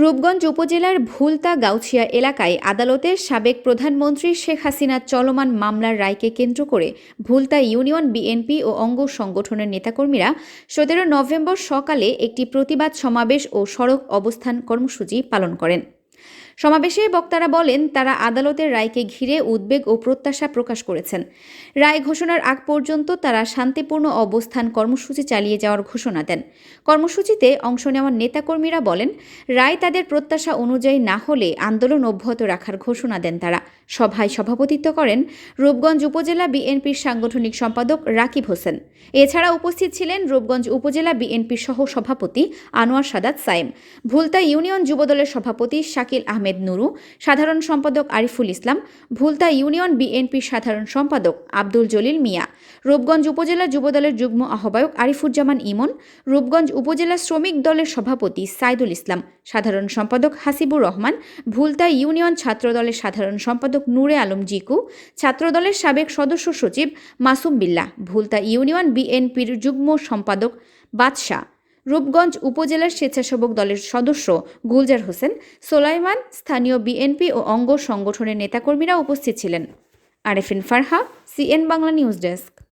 রূপগঞ্জ উপজেলার ভুলতা গাউছিয়া এলাকায় আদালতের সাবেক প্রধানমন্ত্রী শেখ হাসিনার চলমান মামলার রায়কে কেন্দ্র করে ভুলতা ইউনিয়ন বিএনপি ও অঙ্গ সংগঠনের নেতাকর্মীরা সতেরো নভেম্বর সকালে একটি প্রতিবাদ সমাবেশ ও সড়ক অবস্থান কর্মসূচি পালন করেন। সমাবেশে বক্তারা বলেন, তারা আদালতের রায়কে ঘিরে উদ্বেগ ও প্রত্যাশা প্রকাশ করেছেন। রায় ঘোষণার আগ পর্যন্ত তারা শান্তিপূর্ণ অবস্থান কর্মসূচি চালিয়ে যাওয়ার ঘোষণা দেন। কর্মসূচিতে অংশ নেওয়া নেতাকর্মীরা বলেন, রায় তাদের প্রত্যাশা অনুযায়ী না হলে আন্দোলন অব্যাহত রাখার ঘোষণা দেন তারা। সভায় সভাপতিত্ব করেন রূপগঞ্জ উপজেলা বিএনপির সাংগঠনিক সম্পাদক রাকিব হোসেন। এছাড়া উপস্থিত ছিলেন রূপগঞ্জ উপজেলা বিএনপির সহ সভাপতি আনোয়ার সাদাত সাইম ভুলতা ইউনিয়ন যুবদলের সভাপতি শাকিল আহমেদ নুরু, সাধারণ সম্পাদক আরিফুল ইসলাম, ভুলতা ইউনিয়ন বিএনপির সাধারণ সম্পাদক আব্দুল জলিল মিয়া, রূপগঞ্জ উপজেলা যুবদলের যুগ্ম আহ্বায়ক আরিফুজ্জামান ইমন, রূপগঞ্জ উপজেলা শ্রমিক দলের সভাপতি সাইদুল ইসলাম, সাধারণ সম্পাদক হাসিবুর রহমান, ভুলতা ইউনিয়ন ছাত্রদলের সাধারণ সম্পাদক নূরে আলম জিকু ছাত্রদলের সাবেক সদস্য সচিব মাসুম বিল্লাহ, ভুলতা ইউনিয়ন বিএনপির যুগ্ম সম্পাদক বাদশাহ রূপগঞ্জ উপজেলার স্বেচ্ছাসেবক দলের সদস্য গুলজার হোসেন, সোলাইমান স্থানীয় বিএনপি ও অঙ্গ সংগঠনের নেতাকর্মীরা উপস্থিত ছিলেন। Arefin Farha, CN Bangla news desk.